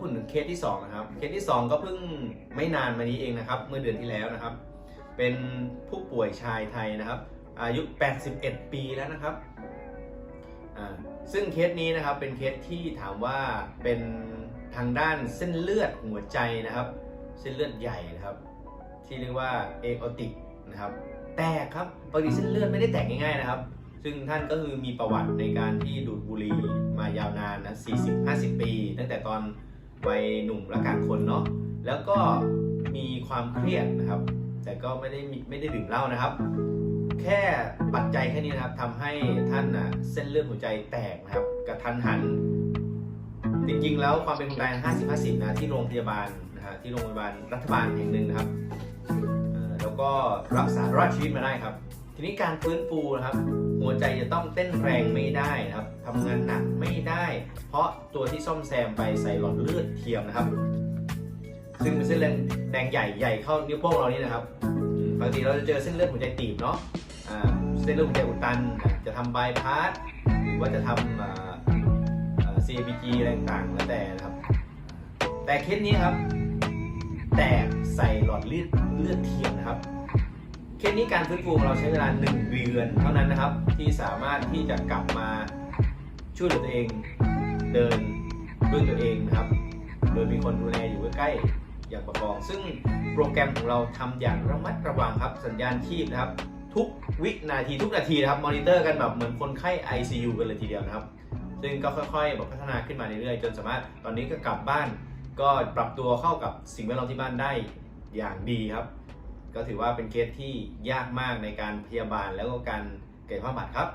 พูดถึงเคสที่สองนะครับ เคสที่สองก็เพิ่งไม่นานมานี้เองนะครับ เมื่อเดือนที่แล้วนะครับ เป็นผู้ป่วยชายไทยนะครับ อายุ 81 ปีแล้วนะครับ ซึ่งเคสนี้นะครับเป็นเคสที่ถามว่าเป็นทางด้านเส้นเลือดหัวใจนะครับ เส้นเลือดใหญ่นะครับ ที่เรียกว่าเอโอติกนะครับ แตกครับปกติเส้นเลือดไม่ได้แตกง่ายๆนะครับ ซึ่งท่านก็คือมีประวัติในการที่ดูดบุหรี่มายาวนานนะ40-50 ปี ตั้งแต่ตอน วัยหนุ่มและกลางคนเนาะแล้วก็มีความเครียดนะครับ แต่ก็ไม่ได้ไม่ได้ดื่มเหล้านะครับ แค่ปัจจัยแค่นี้นะครับทำให้ท่านน่ะเส้นเลือดหัวใจแตกนะครับกระทันหัน จริงๆ แล้วความเป็นคนตาย 50 50 นะที่โรงพยาบาลนะฮะที่โรงพยาบาลรัฐบาลแห่งหนึ่งนะครับ แล้วก็รักษารอดชีวิตมาได้ครับ ทีนี้การฟื้นฟูนะครับ หัวใจจะต้องเต้นแรงไม่ได้นะครับทำงานหนักไม่ได้ เพราะตัวที่ซ่อมแซมไปใส่หลอดเลือดเทียมนะครับ ซึ่งเป็นเส้นเลือดแดงใหญ่ใหญ่เข้านิ้วโป้งเรานี่นะครับอืมปกติเราจะเจอเส้นเลือดหัวใจตีบเนาะเส้นเลือดหัวใจอุดตัน จะทำบายพาสหรือว่าจะทำ CABG อะไรต่างๆแล้วแต่นะครับ แต่เคสนี้ครับ แตกใส่หลอดเลือดเลือดเทียมนะครับ เคสนี้การฟื้นฟูของเราใช้เวลา 1 เดือนเท่านั้นนะครับ ที่สามารถที่จะกลับมาช่วยเหลือตัวเองเดินด้วยตัวเองนะครับ โดยมีคนดูแลอยู่ใกล้ๆอย่างประกอง ซึ่งโปรแกรมของเราทำอย่างระมัดระวังครับ สัญญาณชีพนะครับ ทุกวินาทีทุกนาทีนะครับ มอนิเตอร์กันแบบเหมือนคนไข้ ICU กันเลยทีเดียวนะครับ ซึ่งก็ค่อยๆแบบพัฒนาขึ้นมาเรื่อยๆจนสามารถตอนนี้ก็กลับบ้าน ก็ปรับตัวเข้ากับสิ่งแวดล้อมที่บ้านได้อย่างดีครับ ก็ถือว่าเป็นเคสที่ยากมากในการพยาบาลแล้วก็การเกิดความบาดครับ